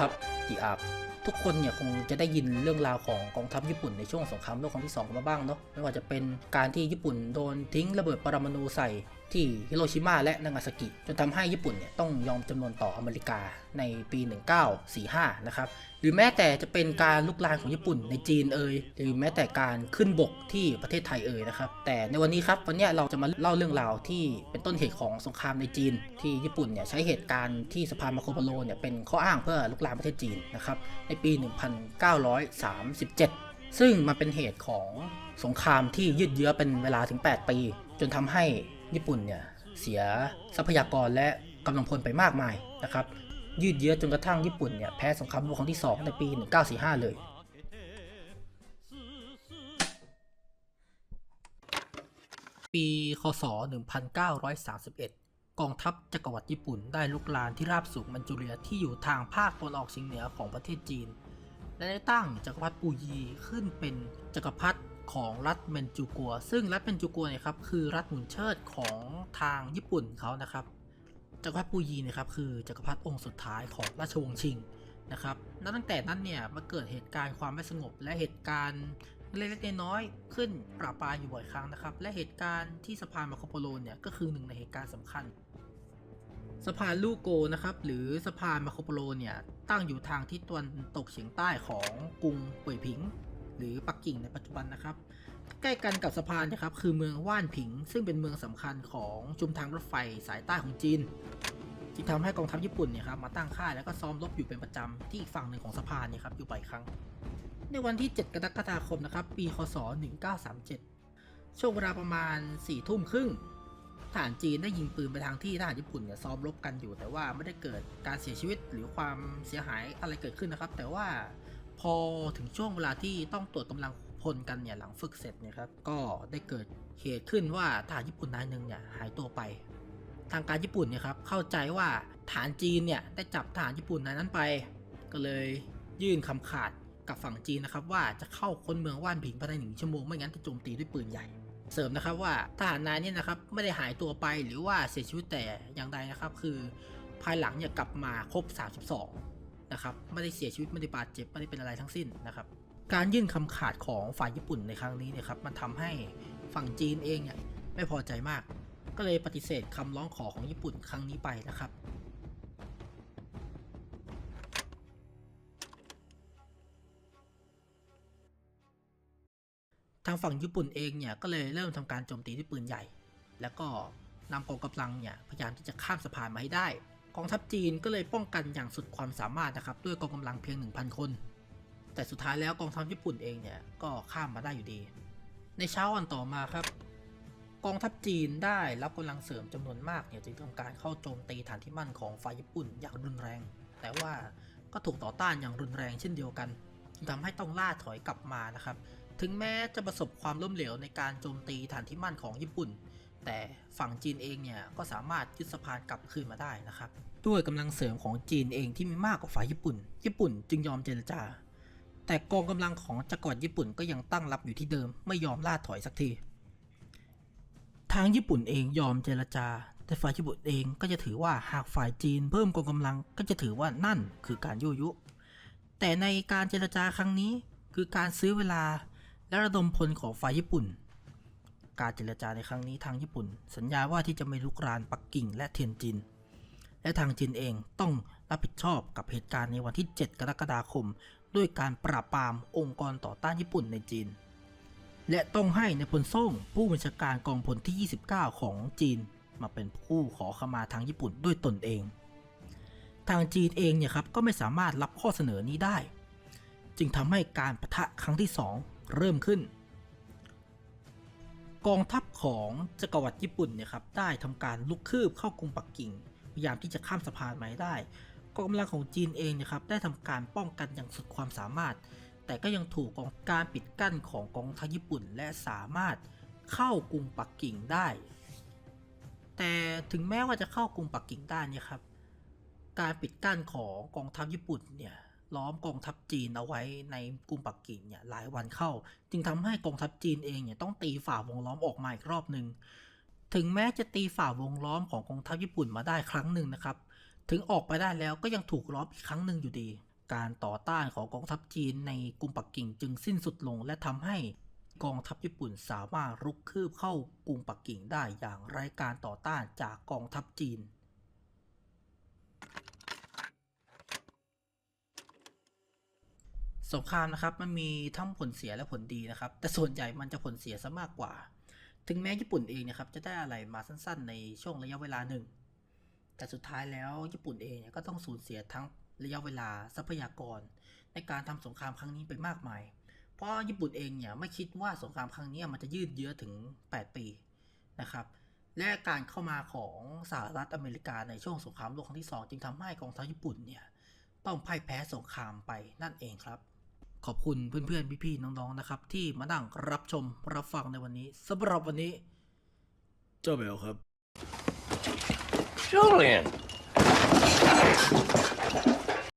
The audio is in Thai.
ครับกีอาบทุกคนเนี่ยคงจะได้ยินเรื่องราวของกองทัพญี่ปุ่นในช่วงสงครามโลกครั้งที่2มาบ้างเนาะไม่ว่าจะเป็นการที่ญี่ปุ่นโดนทิ้งระเบิดปรมาณูใส่ ที่ฮิโรชิมาและนางาซากิ จนทำให้ญี่ปุ่นเนี่ยต้องยอมจำนวนต่ออเมริกาในปี 1945 นะครับ หรือแม้แต่จะเป็นการลุกลามของญี่ปุ่นในจีนเอ่ยหรือแม้แต่การขึ้นบกที่ประเทศไทยเอ่ยนะครับ แต่ในวันนี้ครับวันนี้เราจะมาเล่าเรื่องราวที่เป็นต้นเหตุของสงครามในจีน ที่ญี่ปุ่นเนี่ยใช้เหตุการณ์ที่สะพานมาโคโปโลเนี่ยเป็นข้ออ้างเพื่อลุกลามประเทศจีนนะครับในปี 1937ซึ่งมันเป็นเหตุของสงครามที่ยืดเยื้อเป็นเวลาถึง 8 ปี จนทำให้ ญี่ปุ่นเนี่ยเสียทรัพยากรและกำลังพลไปมากมายนะครับ ยืดเยื้อจนกระทั่งญี่ปุ่นเนี่ยแพ้สงครามโลกครั้งที่ 2 ในปี 1945 เลยปีคศ 1931 กองทัพจักรวรรดิญี่ปุ่นได้ลุกลามที่ราบสูงมันจูเรียที่อยู่ทางภาคตะวันออกเฉียงเหนือของประเทศจีน และได้ตั้งจักรพรรดิปูยีขึ้นเป็นจักรพรรดิ ของรัฐเมนจูกัว ซึ่งรัฐเมนจูกัวเนี่ยครับคือรัฐหมุนเชิดของทางญี่ปุ่นเขานะครับ จักรพรรดิปูยีเนะครับคือจักรพรรดิองค์สุดท้ายของราชวงศ์ชิงนะครับนับตั้งแต่นั้นเนี่ยมาเกิดเหตุการณ์ความไม่สงบและเหตุการณ์เล็กๆน้อยๆขึ้นปราปายอยู่บ่อยครั้งนะครับ และเหตุการณ์ที่สะพานมาโคโปโลเนี่ยก็คือหนึ่งในเหตุการณ์สำคัญสะพานลูโกนะครับหรือสะพานมาโคโปโลเนี่ยตั้งอยู่ทางทิศตะวันตกเฉียงใต้ของกรุงป่ยผิง หรือปักกิ่งในปัจจุบันนะครับ ใกล้กันกับสะพานนะครับคือเมืองว่านผิง ซึ่งเป็นเมืองสำคัญของชุมทางรถไฟสายใต้ของจีนที่ทำให้กองทัพญี่ปุ่นเนี่ยครับมาตั้งค่ายแล้วก็ซ้อมรบอยู่เป็นประจำที่อีกฝั่งหนึ่งของสะพานเนี่ยครับอยู่บ่อยครั้ง ในวันที่ 7 กรกฎาคมนะครับปีคศ 1937 ช่วงเวลาประมาณ4ทุ่มครึ่งทหารจีนได้ยิงปืนไปทางที่ทหารญี่ปุ่นเนี่ยซ้อมรบกันอยู่ แต่ว่าไม่ได้เกิดการเสียชีวิตหรือความเสียหายอะไรเกิดขึ้นนะครับ แต่ว่า พอถึงช่วงเวลาที่ต้องตรวจกำลังพลกันเนี่ยหลังฝึกเสร็จเนี่ยครับก็ได้เกิดเหตุขึ้นว่าทหารญี่ปุ่นนายหนึ่งเนี่ยหายตัวไป ทางการญี่ปุ่นเนี่ยครับเข้าใจว่าฐานจีนเนี่ยได้จับทหารญี่ปุ่นนายนั้นไป ก็เลยยื่นคำขาดกับฝั่งจีนนะครับว่าจะเข้าค้นเมืองว่านผิงภายในหนึ่งชั่วโมงไม่งั้นจะโจมตีด้วยปืนใหญ่ เสริมนะครับว่าทหารนายเนี่ยนะครับไม่ได้หายตัวไปหรือว่าเสียชีวิตแต่อย่างใดนะครับ คือภายหลังเนี่ยกลับมาครบ 32 นะครับไม่ได้เสียชีวิตไม่ได้บาดเจ็บไม่ได้เป็นอะไรทั้งสิ้นนะครับ การยื่นคำขาดของฝ่ายญี่ปุ่นในครั้งนี้เนี่ยครับมันทำให้ฝั่งจีนเองเนี่ยไม่พอใจมาก ก็เลยปฏิเสธคำร้องขอของญี่ปุ่นครั้งนี้ไปนะครับทางฝั่งญี่ปุ่นเองเนี่ยก็เลยเริ่มทำการโจมตีด้วยปืนใหญ่ แล้วก็นำกองกำลังเนี่ยพยายามที่จะข้ามสะพานมาให้ได้ องทัพจีนก็เลยป้องกันอย่างสุดความสามารถนะครับด้วยกองกำลังเพียง 1,000 คน แต่สุดท้ายแล้วกองทัพญี่ปุ่นเองเนี่ยก็ข้ามมาได้อยู่ดี ในเช้าวันต่อมาครับ กองทัพจีนได้รับกำลังเสริมจำนวนมากเนี่ยจึงทำการเข้าโจมตีฐานที่มั่นของฝ่ายญี่ปุ่นอย่างรุนแรง แต่ว่าก็ถูกต่อต้านอย่างรุนแรงเช่นเดียวกันจึงทำให้ต้องล่าถอยกลับมานะครับ ถึงแม้จะประสบความล้มเหลวในการโจมตีฐานที่มั่นของญี่ปุ่น แต่ฝั่งจีนเองเนี่ยก็สามารถยึดสะพานกลับคืนมาได้นะครับ ด้วยกำลังเสริมของจีนเองที่มีมากกว่าฝ่ายญี่ปุ่น ญี่ปุ่นจึงยอมเจรจา แต่กองกำลังของจักรวรรดิญี่ปุ่นก็ยังตั้งรับอยู่ที่เดิมไม่ยอมล่าถอยสักที ทางญี่ปุ่นเองยอมเจรจา แต่ฝ่ายญี่ปุ่นเองก็จะถือว่าหากฝ่ายจีนเพิ่มกองกำลังก็จะถือว่านั่นคือการยั่วยุ แต่ในการเจรจาครั้งนี้คือการซื้อเวลาและระดมพลของฝ่ายญี่ปุ่น การเจรจาในครั้งนี้ทางญี่ปุ่น สัญญาว่าที่จะไม่ลุกรานปักกิ่งและเทียนจิน และทางจีนเองต้องรับผิดชอบกับเหตุการณ์ในวันที่ 7 กรกฎาคม ด้วยการปราบปรามองค์กรต่อต้านญี่ปุ่นในจีน และต้องให้ในพลซ่งผู้บัญชาการกองพลที่ 29 ของจีน มาเป็นผู้ขอขมาทางญี่ปุ่นด้วยตนเอง ทางจีนเองเนี่ยครับก็ไม่สามารถรับข้อเสนอนี้ได้ จึงทำให้การประทะครั้งที่ 2 เริ่มขึ้น กองทัพของจักรวรรดิญี่ปุ่นเนี่ยครับได้ทำการลุกคืบเข้ากรุงปักกิ่ง พยายามที่จะข้ามสะพานไม้ได้กองกำลังของจีนเองเนะครับได้ทำการป้องกันอย่างสุดความสามารถ แต่ก็ยังถูกกองการปิดกั้นของกองทัพญี่ปุ่น และสามารถเข้ากรุงปักกิ่งได้ แต่ถึงแม้ว่าจะเข้ากรุงปักกิ่งได้นี่ครับการปิดกั้นของกองทัพญี่ปุ่นเนี่ย ล้อมกองทัพจีนเอาไว้ในกรุงปักกิ่งเนี่ยหลายวันเข้า จึงทำให้กองทัพจีนเองเนี่ยต้องตีฝ่าวงล้อมออกมาอีกรอบหนึ่งถึงแม้จะตีฝ่าวงล้อมของกองทัพญี่ปุ่นมาได้ครั้งหนึ่งนะครับ ถึงออกไปได้แล้วก็ยังถูกล้อมอีกครั้งหนึ่งอยู่ดี การต่อต้านของกองทัพจีนในกรุงปักกิ่งจึงสิ้นสุดลงและทำให้กองทัพญี่ปุ่นสามารถรุกคืบเข้ากรุงปักกิ่งได้อย่างไร้การต่อต้านจากกองทัพจีน สงครามนะครับมันมีทั้งผลเสียและผลดีนะครับ แต่ส่วนใหญ่มันจะผลเสียซะมากกว่า ถึงแม้ญี่ปุ่นเองเนะครับจะได้อะไรมาสั้นๆ ในช่วงระยะเวลาหนึ่ง แต่สุดท้ายแล้วญี่ปุ่นเองเนี่ยก็ต้องสูญเสียทั้งระยะเวลาทรัพยากร ในการทำสงครามครั้งนี้ไปมากมาย เพราะญี่ปุ่นเองเนี่ยไม่คิดว่าสงครามครั้งนี้มันจะยืดเยื้อถึง 8 ปีนะครับและการเข้ามาของสหรัฐอเมริกาในช่วงสงครามโลกครั้งที่ 2 จึงทำให้กองทัพญี่ปุ่นเนี่ยต้องพ่ายแพ้สงครามไปนั่นเองครับ ขอบคุณเพื่อนๆ พี่ๆ น้องๆ นะครับ ที่มาดั่งรับชมรับฟังในวันนี้สำหรับวันนี้ เจ้าเบลครับ Julian